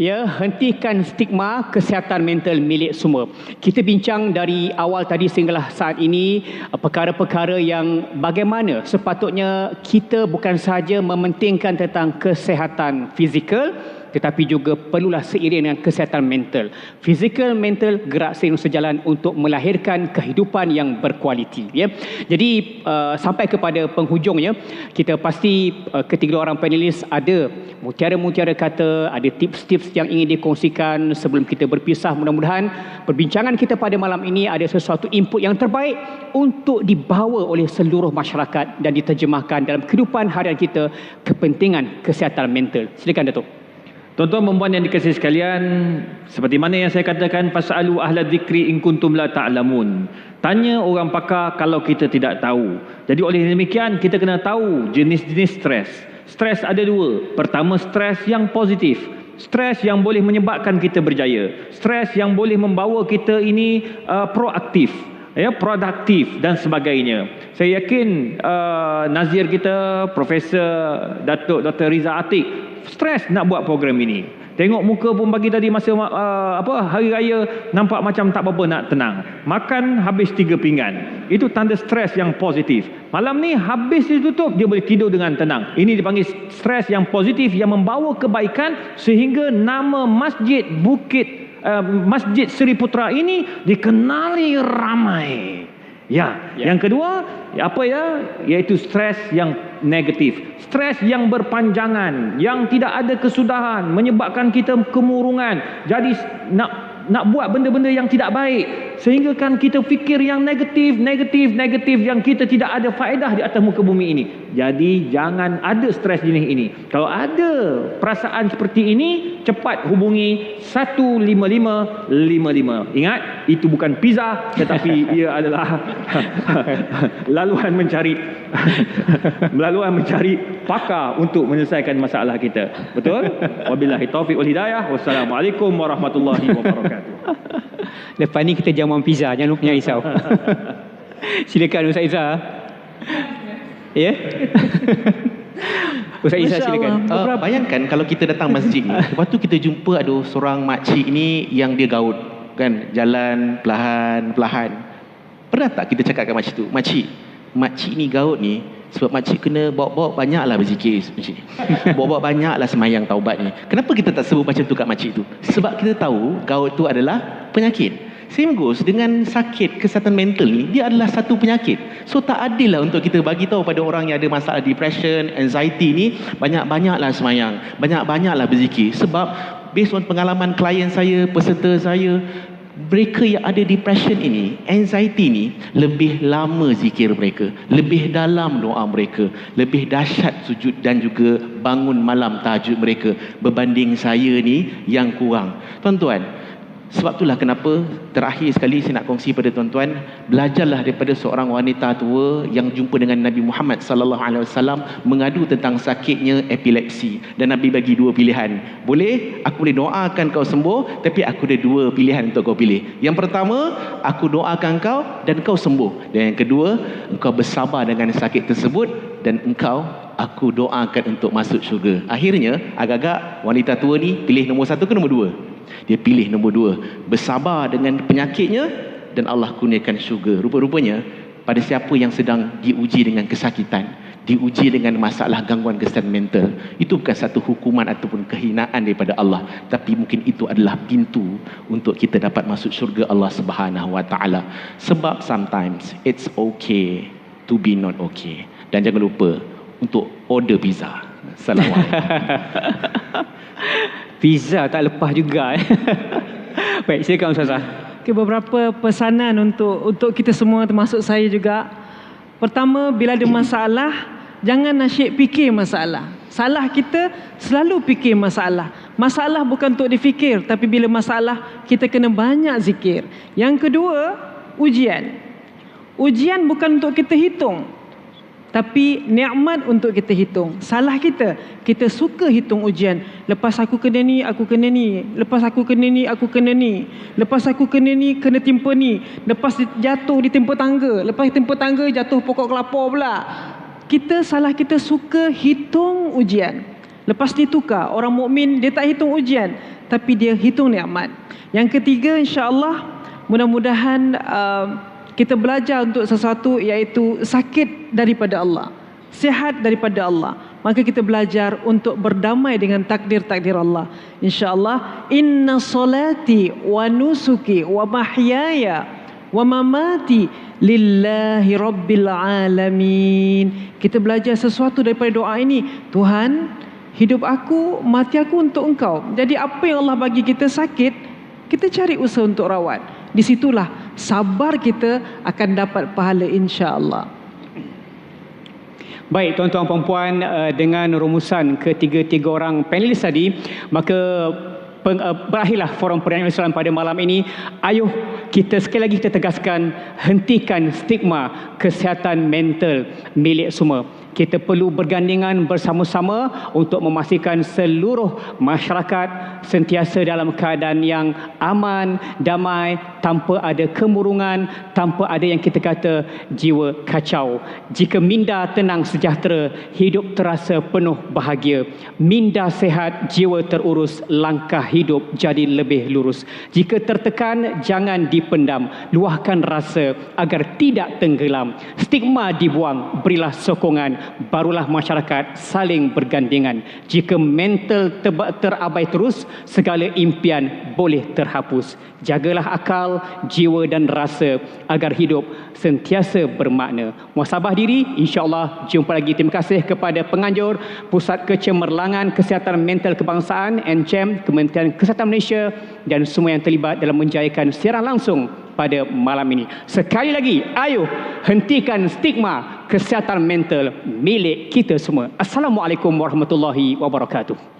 Ya, hentikan stigma kesihatan mental milik semua. Kita bincang dari awal tadi sehinggalah saat ini uh, perkara-perkara yang bagaimana sepatutnya kita bukan sahaja mementingkan tentang kesihatan fizikal tetapi juga perlulah seiring dengan kesihatan mental. Fizikal, mental gerak seiring sejalan untuk melahirkan kehidupan yang berkualiti. Ya. Jadi uh, sampai kepada penghujungnya, kita pasti uh, ketiga orang panelis ada mutiara-mutiara kata, ada tips-tips yang ingin dikongsikan sebelum kita berpisah. Mudah-mudahan perbincangan kita pada malam ini ada sesuatu input yang terbaik untuk dibawa oleh seluruh masyarakat dan diterjemahkan dalam kehidupan harian kita kepentingan kesihatan mental. Silakan Datuk. Tuan-tuan dan puan yang dikasihi sekalian, seperti mana yang saya katakan fasalu ahla dzikri in kuntum la ta'lamun. Tanya orang pakar kalau kita tidak tahu. Jadi oleh demikian kita kena tahu jenis-jenis stres. Stres ada dua. Pertama stres yang positif. Stres yang boleh menyebabkan kita berjaya. Stres yang boleh membawa kita ini uh, proaktif ya produktif dan sebagainya. Saya yakin uh, nazir kita Profesor Datuk Dr Riza Atik stres nak buat program ini. Tengok muka pun bagi tadi masa uh, apa hari raya nampak macam tak apa-apa nak tenang. Makan habis tiga pinggan. Itu tanda stres yang positif. Malam ni habis ditutup dia boleh tidur dengan tenang. Ini dipanggil stres yang positif yang membawa kebaikan sehingga nama masjid Bukit uh, Masjid Seri Putra ini dikenali ramai. Ya, ya. yang kedua apa ya? Iaitu stres yang negatif. Stres yang berpanjangan, yang tidak ada kesudahan, menyebabkan kita kemurungan. Jadi nak nak buat benda-benda yang tidak baik sehingga kan kita fikir yang negatif negatif negatif yang kita tidak ada faedah di atas muka bumi ini. Jadi jangan ada stres jenis ini. Kalau ada perasaan seperti ini cepat hubungi 15555 ingat itu bukan pizza tetapi ia adalah laluan mencari laluan mencari pakar untuk menyelesaikan masalah kita. Betul? Wabillahi taufik wal hidayah. Wassalamualaikum warahmatullahi wabarakatuh Lepas ni kita jamuan pizza, jangan lupa risau. silakan Ustaz Izzah. Ya? Ustaz Izzah silakan. Uh, bayangkan kalau kita datang masjid ni, lepas tu kita jumpa ada seorang makcik ni yang dia gaut kan, jalan perlahan-perlahan. Pernah tak kita cakap kat makcik tu, makcik, makcik ni gaut ni sebab makcik kena bawa-bawa banyaklah berzikir makcik. Bawa-bawa banyaklah semayang taubat ni. Kenapa kita tak sebut macam tu kat makcik tu? Sebab kita tahu gaut tu adalah penyakit. Same goes dengan sakit kesihatan mental ni, dia adalah satu penyakit. So tak adil lah untuk kita bagi tahu pada orang yang ada masalah depression, anxiety ni, banyak-banyaklah semayang, banyak-banyaklah berzikir. Sebab based on pengalaman klien saya, peserta saya, mereka yang ada depression ini, anxiety ini lebih lama zikir mereka, lebih dalam doa mereka, lebih dahsyat sujud dan juga bangun malam tahajud mereka berbanding saya ni yang kurang. Tuan-tuan, sebab itulah kenapa terakhir sekali saya nak kongsi pada tuan-tuan belajarlah daripada seorang wanita tua yang jumpa dengan Nabi Muhammad sallallahu alaihi wasallam mengadu tentang sakitnya epilepsi dan Nabi bagi dua pilihan. Boleh aku boleh doakan kau sembuh tapi aku ada dua pilihan untuk kau pilih. Yang pertama, aku doakan kau dan kau sembuh. Dan yang kedua, engkau bersabar dengan sakit tersebut dan engkau aku doakan untuk masuk syurga. Akhirnya agak-agak wanita tua ni pilih nombor satu ke nombor dua? Dia pilih nombor dua. Bersabar dengan penyakitnya dan Allah kurniakan syurga. Rupa-rupanya pada siapa yang sedang diuji dengan kesakitan, diuji dengan masalah gangguan kesihatan mental, itu bukan satu hukuman ataupun kehinaan daripada Allah, tapi mungkin itu adalah pintu untuk kita dapat masuk syurga Allah Subhanahu Wa Taala. Sebab sometimes it's okay to be not okay. Dan jangan lupa untuk order pizza. Assalamualaikum. Pizza tak lepas juga eh. Baik, silakan Ustazah. Okay, beberapa pesanan untuk untuk kita semua termasuk saya juga. Pertama, bila ada masalah, jangan nasyik fikir masalah. Salah kita selalu fikir masalah. Masalah bukan untuk difikir, tapi bila masalah, kita kena banyak zikir. Yang kedua, ujian. Ujian bukan untuk kita hitung, tapi nikmat untuk kita hitung. Salah kita, kita suka hitung ujian. Lepas aku kena ni, aku kena ni. Lepas aku kena ni, aku kena ni. Lepas aku kena ni, kena timpa ni. Lepas jatuh di timpa tangga. Lepas timpa tangga, jatuh pokok kelapa pula. Kita, salah kita suka hitung ujian. Lepas ditukar, orang mukmin dia tak hitung ujian, tapi dia hitung nikmat. Yang ketiga insya-Allah mudah-mudahan uh, kita belajar untuk sesuatu iaitu sakit daripada Allah, sihat daripada Allah. Maka kita belajar untuk berdamai dengan takdir-takdir Allah. Insya-Allah inna salati wa nusuki wa mahyaya wa mamati lillahi rabbil alamin. Kita belajar sesuatu daripada doa ini. Tuhan, hidup aku, mati aku untuk engkau. Jadi apa yang Allah bagi kita sakit, kita cari usaha untuk rawat. Di situlah sabar kita akan dapat pahala insya-Allah. Baik tuan-tuan dan puan uh, dengan rumusan ketiga-tiga orang panelis tadi maka peng, uh, berakhirlah forum perayaan Islam pada malam ini ayuh kita sekali lagi kita tegaskan hentikan stigma kesihatan mental milik semua kita perlu bergandingan bersama-sama untuk memastikan seluruh masyarakat sentiasa dalam keadaan yang aman, damai, tanpa ada kemurungan, tanpa ada yang kita kata jiwa kacau. Jika minda tenang sejahtera, hidup terasa penuh bahagia. Minda sehat, jiwa terurus, langkah hidup jadi lebih lurus. Jika tertekan, jangan dipendam. Luahkan rasa agar tidak tenggelam. Stigma dibuang, berilah sokongan barulah masyarakat saling bergandingan. Jika mental terabai terus, segala impian boleh terhapus. Jagalah akal, jiwa dan rasa agar hidup sentiasa bermakna. Muasabah diri, insyaAllah jumpa lagi. Terima kasih kepada penganjur Pusat Kecemerlangan Kesihatan Mental Kebangsaan, NCM, Kementerian Kesihatan Malaysia dan semua yang terlibat dalam menjayakan siaran langsung pada malam ini. Sekali lagi, ayo hentikan stigma kesihatan mental milik kita semua. Assalamualaikum warahmatullahi wabarakatuh.